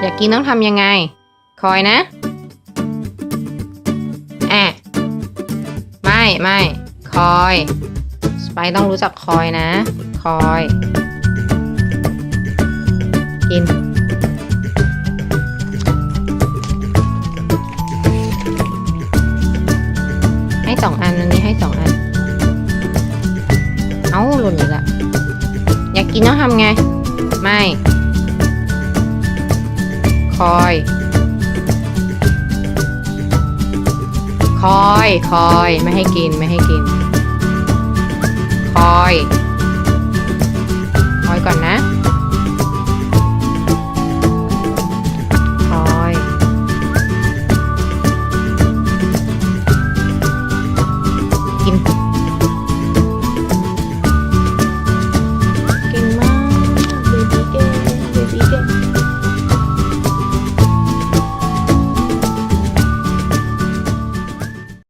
อยากกินต้องทำยังไง คอยนะแอะไม่ไม่คอยสไปต้องรู้จักคอยนะ คอย กินให้สองอันอันนี้ให้สองอัน กินต้องทำไง ไม่ คอย คอย คอย ไม่ให้กิน ไม่ให้กิน คอย